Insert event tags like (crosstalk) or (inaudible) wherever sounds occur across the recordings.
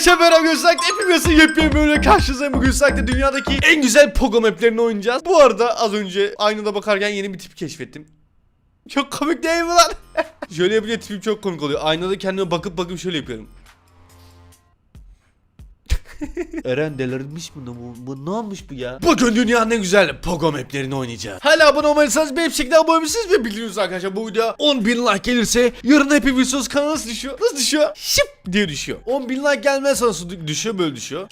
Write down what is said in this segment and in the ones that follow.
Arkadaşlar merhaba Gözlak'ta hepimizin yepyeni böyle karşınızdayım. Bugün Gözlak'ta dünyadaki en güzel Pogo maplerini oynayacağız. Bu arada az önce aynada bakarken yeni bir tip keşfettim. Çok komik değil mi lan? (laughs) şöyle yapınca tipim çok komik oluyor. Aynada kendime bakıp bakıp şöyle yapıyorum. Eren delirmiş mi? Bu, bu ne olmuş bu ya? Bugün dünyanın en güzel Pogo maplerini oynayacağız. Hala abone olmayırsanız bir şekilde abone olabilirsiniz ve biliyorsunuz arkadaşlar bu video 10 bin like gelirse yarın Happy Wheels kanalı nasıl düşüyor? Nasıl düşüyor? Şıp diye düşüyor. 10 bin like gelmezse nasıl dü- düşüyor? Böyle düşüyor.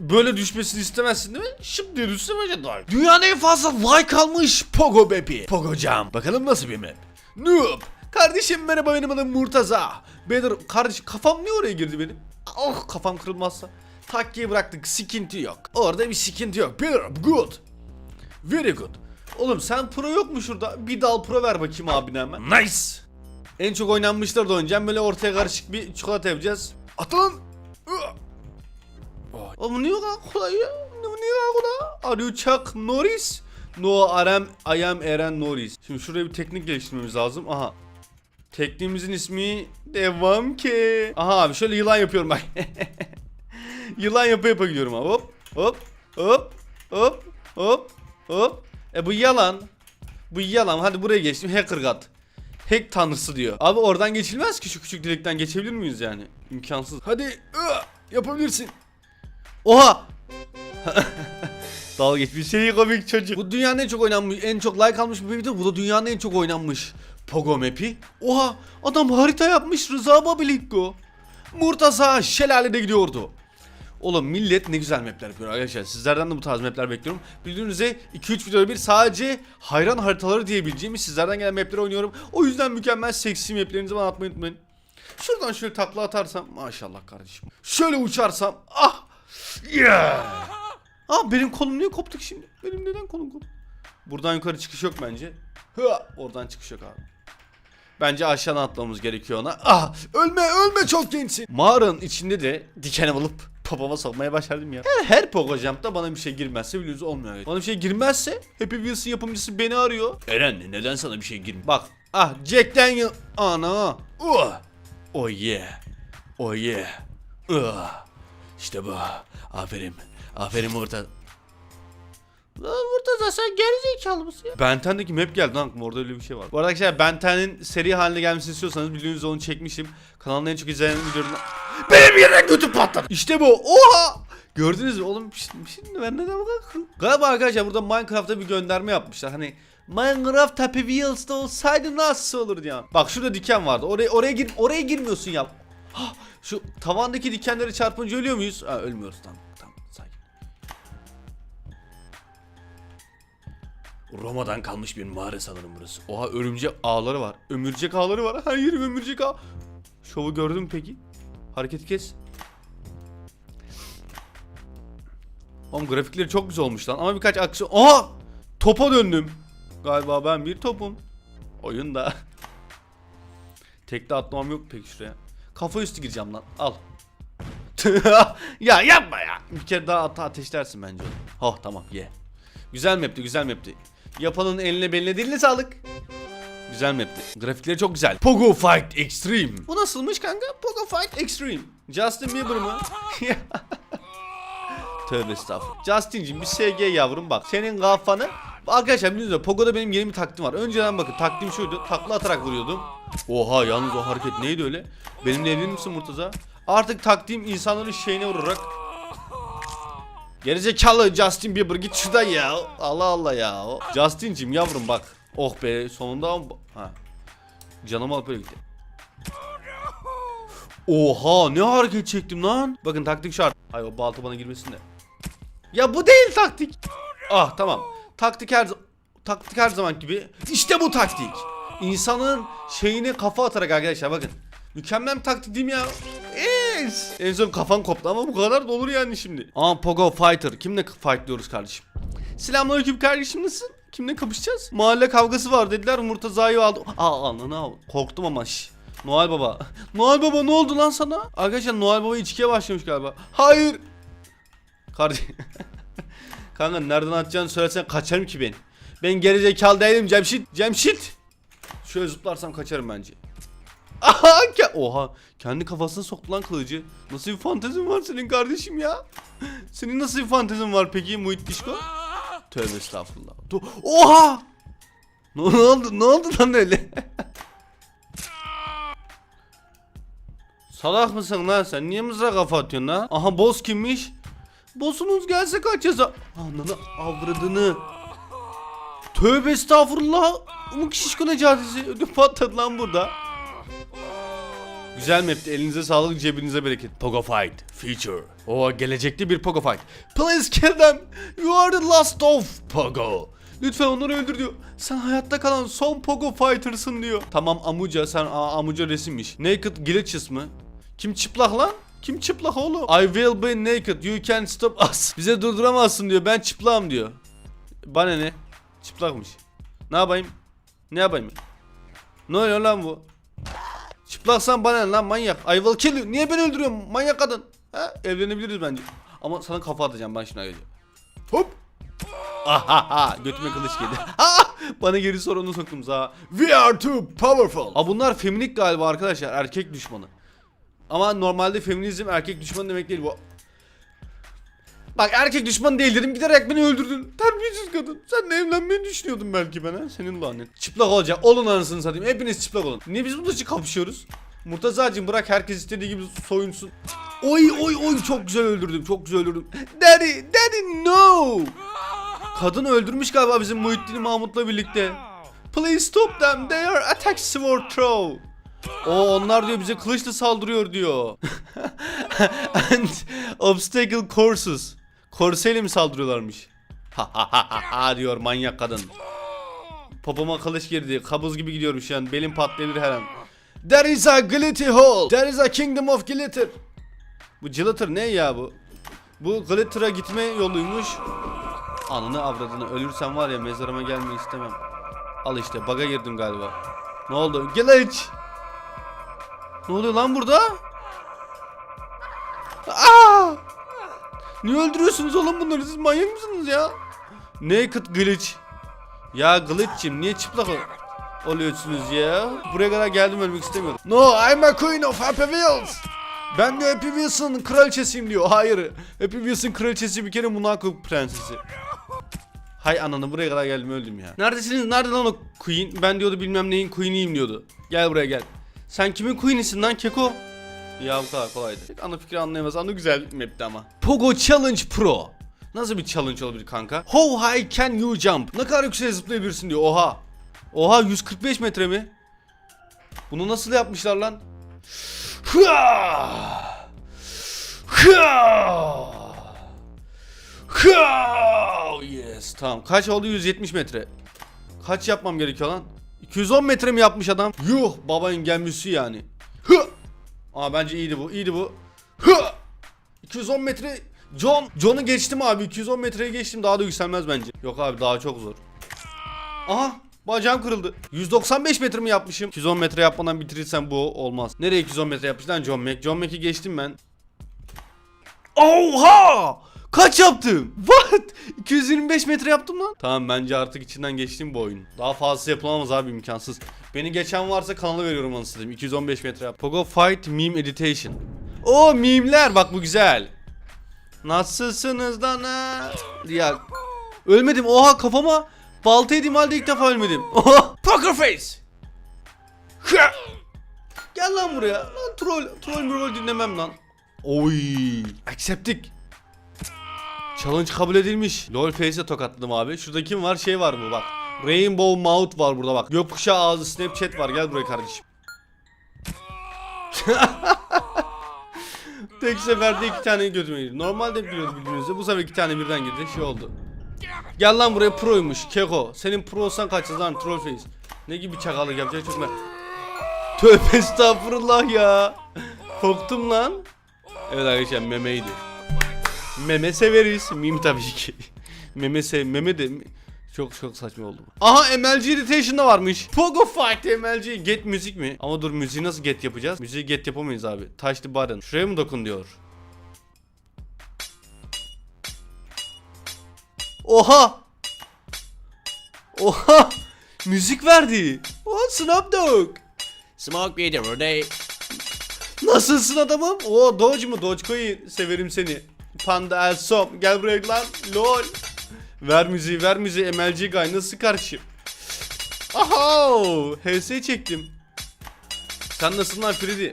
Böyle düşmesini istemezsin değil mi? Şıp diye düşse daha iyi. Dünyanın en fazla like almış Pogo Map'i. Pogo Jam. Bakalım nasıl bir map? Noob. Kardeşim merhaba benim adım Murtaza. Beyler kardeş kafam niye oraya girdi benim? Oh kafam kırılmazsa. Takkiyi bıraktık sıkıntı yok. Orada bir sıkıntı yok. Beyler good. Very good. Oğlum sen pro yok mu şurada? Bir dal pro ver bakayım abine hemen. Nice. En çok oynanmışlar da oynayacağım. Böyle ortaya karışık bir çikolata yapacağız. At lan. Ugh. Oğlum bu niye o kadar kolay ya? Niye o kadar kolay? Are you Chuck Norris? No, I am, I am Eren Norris. Şimdi şuraya bir teknik geliştirmemiz lazım. Aha. Tekniğimizin ismi devam ki. Aha abi şöyle yılan yapıyorum bak. (laughs) yılan yapa yapa gidiyorum abi. Hop hop hop hop hop hop. E bu yalan. Bu yalan. Hadi buraya geçtim. Hacker God. Hack tanrısı diyor. Abi oradan geçilmez ki şu küçük delikten geçebilir miyiz yani? İmkansız. Hadi yapabilirsin. Oha! (laughs) Dalga geçmiş şey komik çocuk. Bu dünyanın en çok oynanmış, en çok like almış bir video. Bu da dünyanın en çok oynanmış Pogo map'i. Oha! Adam harita yapmış Rıza Babilikko. Murtaza şelalede gidiyordu. Oğlum millet ne güzel mapler yapıyor arkadaşlar. Sizlerden de bu tarz mapler bekliyorum. Bildiğiniz üzere 2-3 videoda bir sadece hayran haritaları diyebileceğimiz sizlerden gelen mapleri oynuyorum. O yüzden mükemmel seksi maplerinizi bana atmayı unutmayın. Şuradan şöyle takla atarsam maşallah kardeşim. Şöyle uçarsam ah yeah. Aa benim kolum niye koptu ki şimdi? Benim neden kolum koptu? Buradan yukarı çıkış yok bence. Hı, oradan çıkış yok abi. Bence aşağıdan atlamamız gerekiyor ona. Ah ölme ölme çok gençsin. Mağaranın içinde de diken alıp babama sokmaya başardım ya. Her, her Pogo Jump'ta bana bir şey girmezse biliyorsunuz olmuyor. Bana bir şey girmezse Happy Wheels'ın yapımcısı beni arıyor. Eren neden sana bir şey girmiyor? Bak ah Jack Daniel. Ana. Uh. Oh yeah. Oh yeah. Uh. İşte bu. Aferin. Aferin Murtaza. Lan Murtaza sen gerizekalı mısın ya? Benten'deki map geldi lan orada öyle bir şey var. Bu arada arkadaşlar Benten'in seri haline gelmesini istiyorsanız biliyorsunuz onu çekmiştim. Kanalın en çok izlenen videolarından. Benim yerden götü patladı. İşte bu. Oha! Gördünüz mü oğlum şimdi, şimdi ben neden kadar Galiba arkadaşlar burada Minecraft'ta bir gönderme yapmışlar. Hani Minecraft Happy Wheels'ta olsaydı nasıl olur ya? Bak şurada diken vardı. Oraya oraya gir oraya girmiyorsun ya. (gasps) Şu tavandaki dikenleri çarpınca ölüyor muyuz? Ha, ölmüyoruz tamam. Roma'dan kalmış bir mağara sanırım burası. Oha örümcek ağları var. Ömürcek ağları var. Her yerim ömürcek ağ. Şovu gördün mü peki? Hareketi kes. Oğlum grafikleri çok güzel olmuş lan ama birkaç aksiyon... Aha! Topa döndüm. Galiba ben bir topum. Oyunda. (laughs) Tekte atlamam yok peki şuraya. Kafa üstü gireceğim lan. Al. (laughs) ya yapma ya. Bir kere daha ata ateşlersin bence. Oh tamam ye. Güzel mapti güzel mapti. Yapanın eline beline diline sağlık. Güzel mapti. Grafikleri çok güzel. Pogo Fight Extreme. Bu nasılmış kanka? Pogo Fight Extreme. Justin Bieber mı? (laughs) Tövbe estağfurullah. Justin'cim bir SG yavrum bak. Senin kafanı Arkadaşlar biliyorsunuz Pogo'da benim yeni bir taktiğim var. Önceden bakın taktiğim şuydu. Takla atarak vuruyordum. Oha yalnız o hareket neydi öyle? Benimle evlenir misin Murtaza? Artık taktiğim insanların şeyine vurarak Gerizekalı Justin Bieber git şuradan ya. Allah Allah ya. Justin'cim yavrum bak. Oh be sonunda ha. Canım alıp öyle gitti. Oha ne hareket çektim lan. Bakın taktik şart. Ay o balta bana girmesin de. Ya bu değil taktik. Ah tamam. Taktik her taktik her zaman gibi. İşte bu taktik. İnsanın şeyine kafa atarak arkadaşlar bakın. Mükemmel bir taktik değil mi ya? Yes. En son kafan koptu ama bu kadar da olur yani şimdi. Aa Pogo Fighter. Kimle fightlıyoruz kardeşim? Selamünaleyküm kardeşim nasılsın? Kimle kapışacağız? Mahalle kavgası var dediler Murtaza'yı aldı. Aa ananı al. Korktum ama şş. Noel Baba. (laughs) Noel Baba ne oldu lan sana? Arkadaşlar Noel Baba içkiye başlamış galiba. Hayır. Kardeşim. (laughs) Kanka nereden atacağını söylesen kaçarım ki ben. Ben gerizekalı değilim Cemşit. Cemşit. Şöyle zıplarsam kaçarım bence. Aha Oha kendi kafasına soktu lan kılıcı. Nasıl bir fantezin var senin kardeşim ya? Senin nasıl bir fantezin var peki Muhit Dişko? Tövbe estağfurullah. Tu- Oha! Ne ne oldu? Ne oldu lan öyle? Salak mısın lan sen? Niye mızrağa kafa atıyorsun lan? Aha boss kimmiş? Boss'unuz gelse kaç yasa? Ananı avradını. Tövbe estağfurullah. Umuk şişko necatisi. Ödüm patladı lan burada. Güzel mapti. Elinize sağlık, cebinize bereket. Pogo Fight feature. O gelecekte bir Pogo Fight. Please kill them. You are the last of Pogo. Lütfen onları öldür diyor. Sen hayatta kalan son Pogo Fighter'sın diyor. Tamam Amuca sen aa, Amuca resimmiş. Naked Glitches mı? Kim çıplak lan? Kim çıplak oğlum? I will be naked. You can stop us. (laughs) Bize durduramazsın diyor. Ben çıplağım diyor. Bana ne? Çıplakmış. Ne yapayım? Ne yapayım? Ne oluyor lan bu? Çıplaksan bana lan manyak. I will kill you. Niye beni öldürüyorsun manyak kadın? Ha? Evlenebiliriz bence. Ama sana kafa atacağım ben şuna geleceğim. Hop. Ahaha götüme kılıç geldi. (laughs) Bana geri sorunu soktum za. We are too powerful. Aa bunlar feminik galiba arkadaşlar. Erkek düşmanı. Ama normalde feminizm erkek düşmanı demek değil bu. Bak erkek düşman değil dedim giderek beni öldürdün. Terbiyesiz kadın. Sen de evlenmeyi düşünüyordun belki ben ha. Senin lanet. Çıplak olacak. Olun anasını satayım. Hepiniz çıplak olun. Niye biz burada kapışıyoruz? Murtazacığım bırak herkes istediği gibi soyunsun. Oy oy oy çok güzel öldürdüm. Çok güzel öldürdüm. Daddy, daddy no. Kadın öldürmüş galiba bizim Muhittin Mahmut'la birlikte. Please stop them. They are attack sword throw. O onlar diyor bize kılıçla saldırıyor diyor. (laughs) And obstacle courses. Korseyle mi saldırıyorlarmış? Ha ha ha ha diyor manyak kadın. Popoma kılıç girdi. Kabız gibi gidiyorum şu an. Belim patlayabilir her an. There is a glitter hole. There is a kingdom of glitter. Bu glitter ne ya bu? Bu glitter'a gitme yoluymuş. Ananı avradını ölürsem var ya mezarıma gelmeyi istemem. Al işte baga girdim galiba. Ne oldu? Glitch. Ne oluyor lan burada? Aa! Niye öldürüyorsunuz oğlum bunları? Siz manyak mısınız ya? Naked Glitch. Ya Glitch'im niye çıplak ol- oluyorsunuz ya? Buraya kadar geldim ölmek istemiyorum. No, I'm a queen of Happy Wheels. Ben de Happy Wheels'ın kraliçesiyim diyor. Hayır. Happy Wheels'ın kraliçesi bir kere Monaco prensesi. Hay ananı buraya kadar geldim öldüm ya. Neredesiniz? Nerede lan o queen? Ben diyordu bilmem neyin queen'iyim diyordu. Gel buraya gel. Sen kimin queen'isin lan keko? Ya bu kadar kolaydı. Pek ana fikri anlayamaz. Ana güzel map'ti ama. Pogo Challenge Pro. Nasıl bir challenge olabilir kanka? How high can you jump? Ne kadar yüksek zıplayabilirsin diyor. Oha. Oha 145 metre mi? Bunu nasıl yapmışlar lan? Yes tamam. Kaç oldu? 170 metre. Kaç yapmam gerekiyor lan? 210 metre mi yapmış adam? Yuh babayın gelmesi yani. Hı! Aa bence iyiydi bu. iyiydi bu. Hı! 210 metre John. John'u geçtim abi. 210 metreye geçtim. Daha da yükselmez bence. Yok abi daha çok zor. Aha bacağım kırıldı. 195 metre mi yapmışım? 210 metre yapmadan bitirirsem bu olmaz. Nereye 210 metre yapmış lan John Mac? John Mac'i geçtim ben. Oha! Kaç yaptım? (laughs) What? 225 metre yaptım lan. Tamam bence artık içinden geçtim bu oyun. Daha fazlası yapılamaz abi imkansız. Beni geçen varsa kanalı veriyorum anasını satayım. 215 metre. Pogo Fight Meme Editation. O mimler bak bu güzel. Nasılsınız lan? Ya ölmedim. Oha kafama balta yediğim halde ilk defa ölmedim. Oha poker face. Gel lan buraya. Lan troll troll troll dinlemem lan. Oy. Acceptik. Challenge kabul edilmiş. LOL Face'e tokatladım abi. Şurada kim var? Şey var bu bak. Rainbow Mouth var burada bak. Gökkuşağı ağzı Snapchat var. Gel buraya kardeşim. (laughs) Tek seferde iki tane götüme girdi. Normalde biliyoruz bildiğinizde. Bu sefer iki tane birden girdi. Şey oldu. Gel lan buraya proymuş. Keko. Senin pro olsan kaçacağız lan troll face. Ne gibi çakallık yapacak çok merak. Tövbe estağfurullah ya. Korktum lan. Evet arkadaşlar memeydi. Meme severiz. Mim tabii ki. meme sev meme de çok çok saçma oldu. bu. Aha MLG Irritation'da varmış. Pogo Fight MLG. Get müzik mi? Ama dur müziği nasıl get yapacağız? Müziği get yapamayız abi. Touch the button. Şuraya mı dokun diyor. Oha! Oha! Müzik verdi. What Snoop Dogg? Smoke weed every day. Nasılsın adamım? O Doge mu? Dogecoin. Severim seni. Panda Elsom. Gel buraya lan. Lol. Ver müziği ver müziği. MLG Guy nasıl karşı? Aha! HS çektim. Sen nasılsın lan Freddy?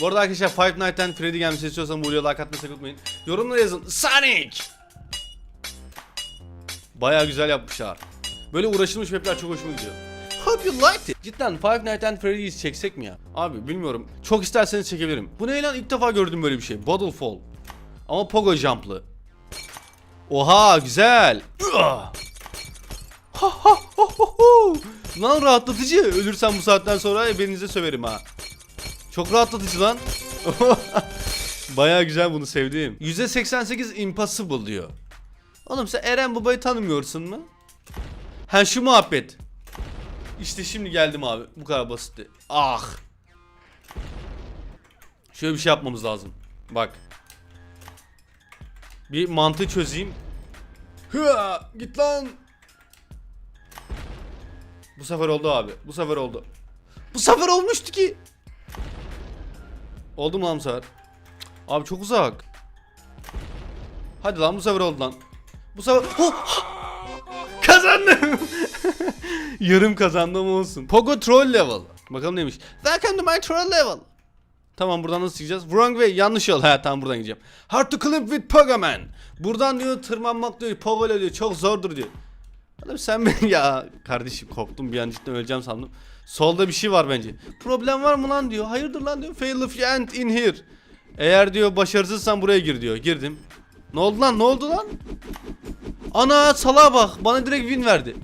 Bu arada arkadaşlar Five Nights at Freddy gelmesi istiyorsan bu videoya like atmayı sakın unutmayın. Yorumlara yazın. Sonic! Baya güzel yapmışlar. Böyle uğraşılmış mapler çok hoşuma gidiyor. Hope you liked it. Cidden Five Nights at Freddy'yi çeksek mi ya? Abi bilmiyorum. Çok isterseniz çekebilirim. Bu ne lan? İlk defa gördüm böyle bir şey. Bottle Fall. Ama Pogo Jump'lı. Oha güzel. Lan rahatlatıcı. Ölürsem bu saatten sonra ebenize söverim ha. Çok rahatlatıcı lan. (laughs) Baya güzel bunu sevdim. %88 impossible diyor. Oğlum sen Eren Baba'yı tanımıyorsun mu? Ha şu muhabbet. İşte şimdi geldim abi. Bu kadar basitti. Ah. Şöyle bir şey yapmamız lazım. Bak. Bir mantığı çözeyim. Hıa, git lan. Bu sefer oldu abi. Bu sefer oldu. Bu sefer olmuştu ki. Oldu mu lan bu sefer? Abi çok uzak. Hadi lan bu sefer oldu lan. Bu sefer... Oh! Kazandım. (laughs) Yarım kazandım olsun. Pogo troll level. Bakalım neymiş. Welcome to my troll level. Tamam buradan nasıl çıkacağız? Wrong way yanlış yol. Ha tamam buradan gideceğim. Hard to climb with Pogo Man. Buradan diyor tırmanmak diyor. Pogo ile diyor çok zordur diyor. Oğlum sen (laughs) beni ya kardeşim korktum bir an cidden öleceğim sandım. Solda bir şey var bence. Problem var mı lan diyor. Hayırdır lan diyor. Fail if you ain't in here. Eğer diyor başarısızsan buraya gir diyor. Girdim. Ne oldu lan? Ne oldu lan? Ana salağa bak. Bana direkt win verdi.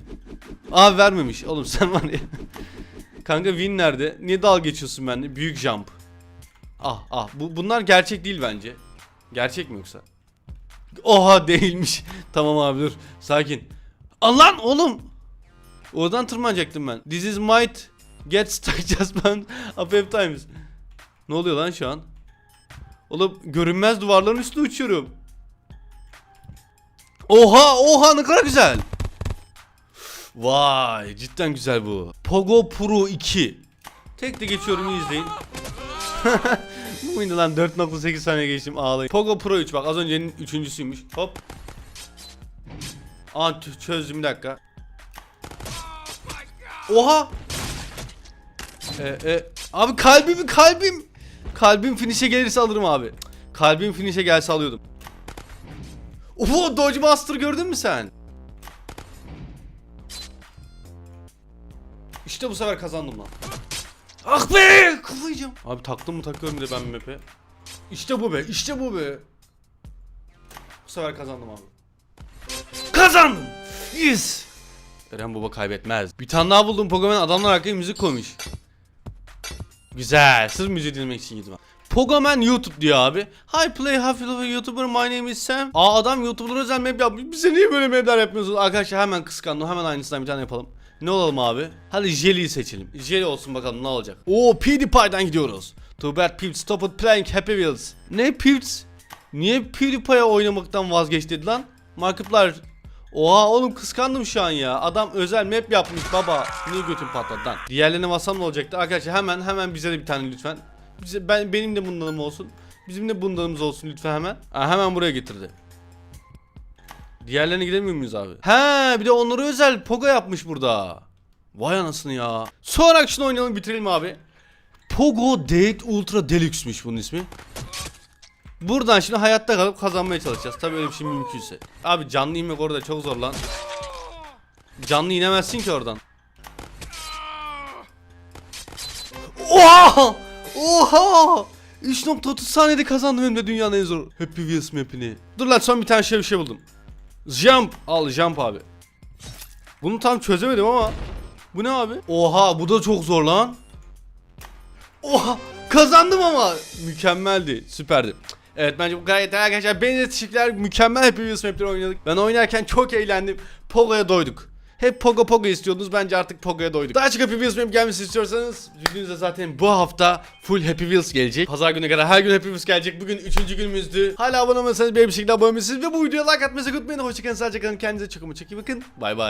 Aa vermemiş. Oğlum sen var ya. (laughs) Kanka win nerede? Niye dalga geçiyorsun benimle? Büyük jump. Ah ah. Bu, bunlar gerçek değil bence. Gerçek mi yoksa? Oha değilmiş. (laughs) tamam abi dur. Sakin. Lan oğlum. Oradan tırmanacaktım ben. This is might get stuck (laughs) just one up times. Ne oluyor lan şu an? Oğlum görünmez duvarların üstüne uçuyorum. Oha oha ne kadar güzel. Vay cidden güzel bu. Pogo Pro 2. Tek de geçiyorum izleyin. (laughs) muydu lan 4.8 saniye geçtim ağlayın. Pogo Pro 3 bak az öncenin üçüncüsüymüş. Hop. Aa çözdüm bir dakika. Oha. E, e, abi kalbim kalbim. Kalbim finish'e gelirse alırım abi. Kalbim finish'e gelse alıyordum. Oho Dodge Master gördün mü sen? İşte bu sefer kazandım lan. Ah be! Kıvayacağım. Abi taktım mı takıyorum bir de ben map'e. İşte bu be, işte bu be. Bu sefer kazandım abi. Kazandım! Yes! Eren Baba kaybetmez. Bir tane daha buldum Pokemon adamlar arkaya müzik koymuş. Güzel. Sırf müziği dinlemek için gittim. Pogoman YouTube diyor abi. Hi play half YouTuber my name is Sam. Aa adam YouTuber'lara özel map yapmış. Bize niye böyle mapler yapmıyorsunuz? Arkadaşlar hemen kıskandım. Hemen aynısından bir tane yapalım. Ne olalım abi? Hadi Jelly'yi seçelim. Jelly olsun bakalım ne olacak. Oo PewDiePie'den gidiyoruz. Too bad Pewd stopped playing Happy Wheels. Ne Pewd? Niye PewDiePie'ye oynamaktan vazgeçti lan? Markiplier Oha oğlum kıskandım şu an ya. Adam özel map yapmış baba. Niye götün patladı lan? Diğerlerine bassam ne olacaktı? Arkadaşlar hemen hemen bize de bir tane lütfen. Bize, ben benim de bundanım olsun. Bizim de bundanımız olsun lütfen hemen. Aa, hemen buraya getirdi. Diğerlerine gidemiyor muyuz abi? He bir de onları özel Pogo yapmış burada. Vay anasını ya. Sonra şunu oynayalım bitirelim abi. Pogo Date Ultra Deluxe'miş bunun ismi. Buradan şimdi hayatta kalıp kazanmaya çalışacağız. Tabii öyle bir şey mümkünse. Abi canlı inmek orada çok zor lan. Canlı inemezsin ki oradan. Oha! Oha! 3.30 saniyede kazandım hem de dünyanın en zor Happy Wheels map'ini. Dur lan son bir tane şey bir şey buldum. Jump! Al jump abi. Bunu tam çözemedim ama. Bu ne abi? Oha bu da çok zor lan. Oha kazandım ama mükemmeldi süperdi. Evet bence bu gayet iyi arkadaşlar. Beni teşekkürler. Mükemmel Happy Wheels oynadık. Ben oynarken çok eğlendim. Pogo'ya doyduk. Hep Pogo Pogo istiyordunuz. Bence artık Pogo'ya doyduk. Daha çok Happy Wheels map gelmesini istiyorsanız bildiğinizde zaten bu hafta full Happy Wheels gelecek. Pazar günü kadar her gün Happy Wheels gelecek. Bugün 3. günümüzdü. Hala abone olmasanız bir şekilde abone olabilirsiniz. Ve bu videoya like atmayı sakın unutmayın. Hoşçakalın. Sadece. Kendinize çok ama çok iyi bakın. Bay bay.